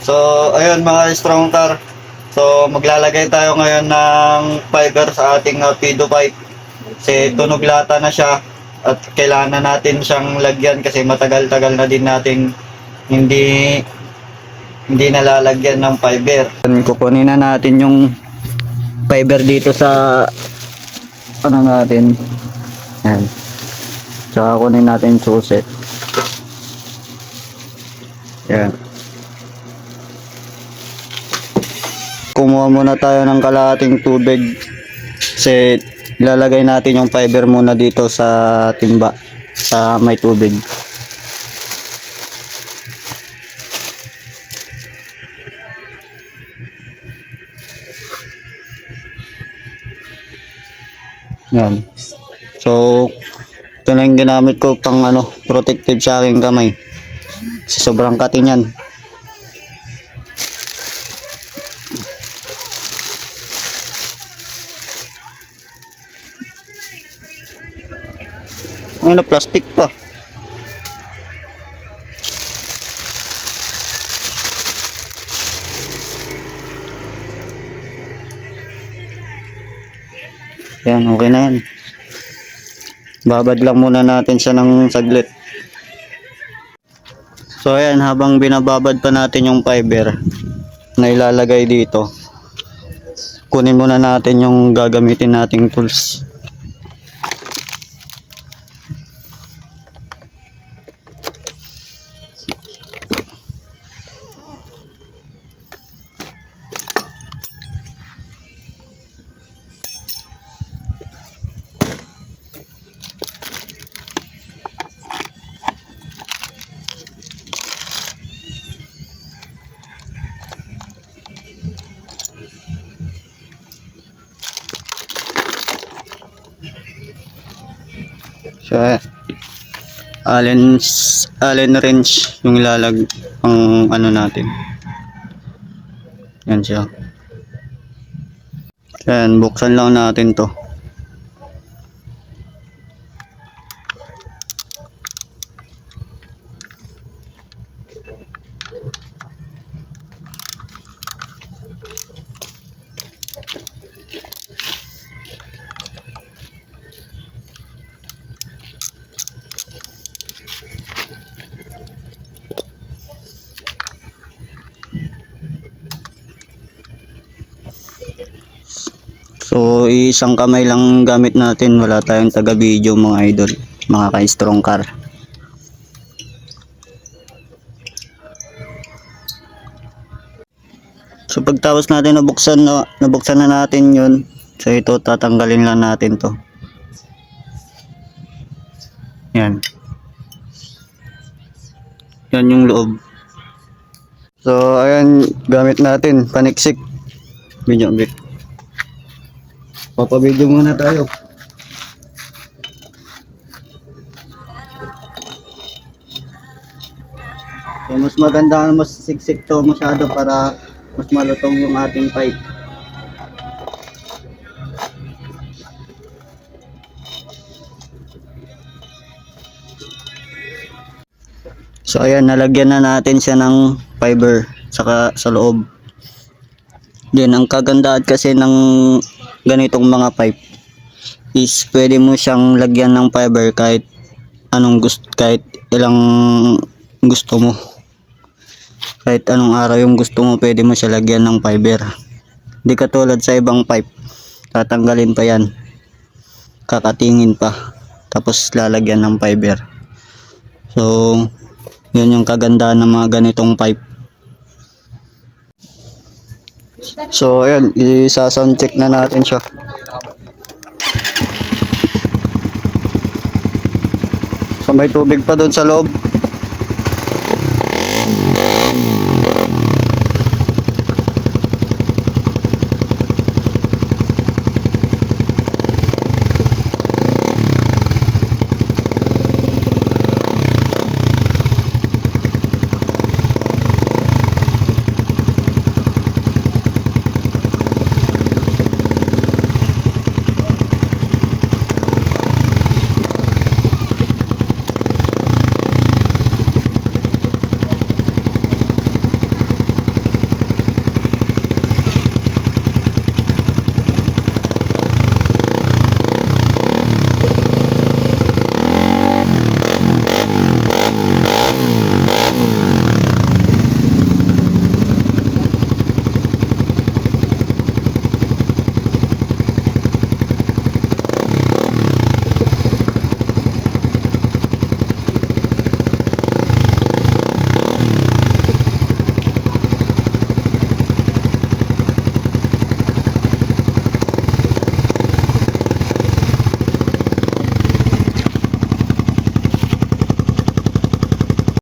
So, ayun mga strong car. So, maglalagay tayo ngayon ng fiber sa ating uh, pido pipe. Kasi tunog lata na siya at kailangan na natin siyang lagyan kasi matagal-tagal na din nating hindi hindi nalalagyan ng fiber. Kukunin na natin yung fiber dito sa ano natin. Yan. Tsaka kunin natin suset. Yan. Kumuha muna tayo ng kalahating tubig kasi ilalagay natin yung fiber muna dito sa timba sa may tubig. Yan. So, ito na yung ginamit ko pang ano, protective sa aking kamay. Kasi sobrang katin yan. Ay na plastic pa. Yan, okay na yan. Babad lang muna natin siya ng saglit. So ayan, habang binababad pa natin yung fiber na ilalagay dito, kunin muna natin yung gagamitin nating tools. So, allen, allen wrench yung lalag ang ano natin. Yan siya. Yan, buksan lang natin to. So, isang kamay lang gamit natin. Wala tayong taga-video mga idol. Mga ka-strong car. So, pagtapos natin nabuksan na, nabuksan na natin yun. So, ito tatanggalin lang natin to. Yan. Yan yung loob. So, ayan, gamit natin, paniksik. Video, bit. Papabidyo muna tayo. So, mas maganda mas siksik to masyado para mas malutong yung ating pipe. So ayan, nalagyan na natin siya ng fiber saka sa loob. Then ang kagandahan kasi ng ganitong mga pipe is pwede mo siyang lagyan ng fiber kahit anong gusto kahit ilang gusto mo. Kahit anong araw yung gusto mo pwede mo siya lagyan ng fiber. Hindi katulad sa ibang pipe. Tatanggalin pa yan. Kakatingin pa. Tapos lalagyan ng fiber. So, yun yung kagandahan ng mga ganitong pipe. So, ayan, isa-sound check na natin siya. So, may tubig pa doon sa loob.